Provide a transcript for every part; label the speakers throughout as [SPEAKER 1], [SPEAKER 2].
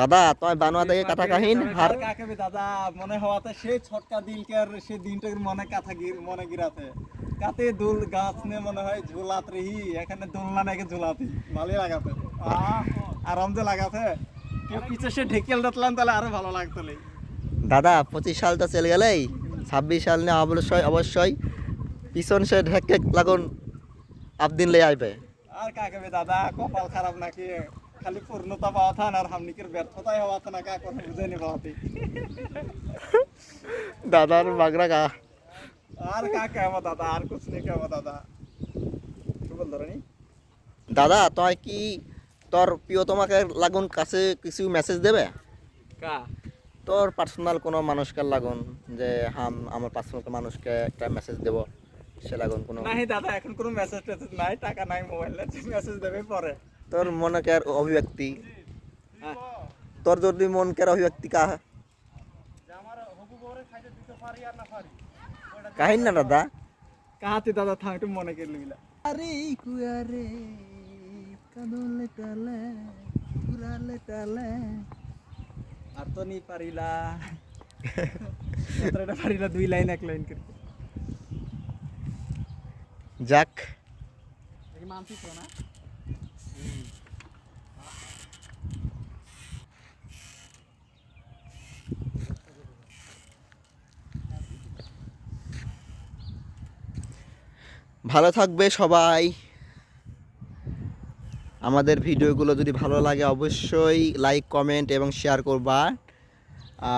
[SPEAKER 1] দাদা তোমার বানোয়া থেকে কথা কাহিন আর
[SPEAKER 2] কাকে বে দাদা? মনে হওয়াতে সেই ছটকা দিলকে আর সেই দিনটাকে মনে কাথা গির মনে গিরাতে। কাতে দুল গাছ নে মনে হয় ঝুলাত রহি এখানে দোলনা নাকি ঝুলাতি। ভালোই লাগাতে। আরাম যে লাগাতে। কেউ পিছে সে ঢেকেল ডাতলাম তাহলে আরও ভালো লাগতো।
[SPEAKER 1] দাদা পঁচিশ সাল তো চলে গেলেই। ছাব্বিশ সাল নিয়ে অবশ্যই অবশ্যই। পিছন সে ঢেকে লাগুন আপদিন লে আইবে।
[SPEAKER 2] আর কাকে বে দাদা? কপাল খারাপ নাকি? খালি পূর্ণতা পাওয়া থান আর হামনিকের ব্যর্থতাই হওয়া থান না কাকে বুঝে নি পাওয়াতি
[SPEAKER 1] দাদার বাগরা গা।
[SPEAKER 2] আর কাকে আমার দাদা আর কুছ নেই কে আমার দাদা। কি বল ধরনি
[SPEAKER 1] দাদা তুই কি তোর প্রিয় তোমাকে লাগুন কাছে কিছু মেসেজ দেবে?
[SPEAKER 2] কা?
[SPEAKER 1] তোর পার্সোনাল কোনো মানুষকে লাগুন যে হাম আমার পার্সোনাল মানুষকে একটা মেসেজ দেব সে লাগুন কোনো
[SPEAKER 2] নাই দাদা এখন কোনো মেসেজ টেসেজ নাই টাকা নাই মোবাইলে মেসেজ দেবে পরে।
[SPEAKER 1] তোর মনকের অভিব্যক্তি?
[SPEAKER 2] হ্যাঁ।
[SPEAKER 1] তোর যদি মনকের অভিব্যক্তি কা
[SPEAKER 2] আমার হবু বউরে খাইতে দিতে পারি আর না পারি
[SPEAKER 1] কাহিন না দাদা।
[SPEAKER 2] কাহাতে দাদা থাম একটু মনে করে লিলা
[SPEAKER 1] আরে কুয়ারে কাদলে টালে কুরালে টালে
[SPEAKER 2] আর তো নি পারিলা। সতেরোটা পারিলা দুই লাইন এক লাইন করে।
[SPEAKER 1] যাক।
[SPEAKER 2] মানছিস না।
[SPEAKER 1] ভালো থাকবে সবাই। আমাদের ভিডিওগুলো যদি ভালো লাগে অবশ্যই লাইক কমেন্ট এবং শেয়ার করবা।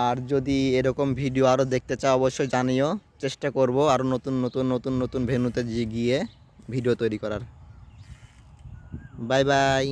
[SPEAKER 1] আর যদি এরকম ভিডিও আরও দেখতে চাও, অবশ্যই জানিও। চেষ্টা করব আরও নতুন নতুন নতুন নতুন ভেন্যুতে গিয়ে ভিডিও তৈরি করার। Bye bye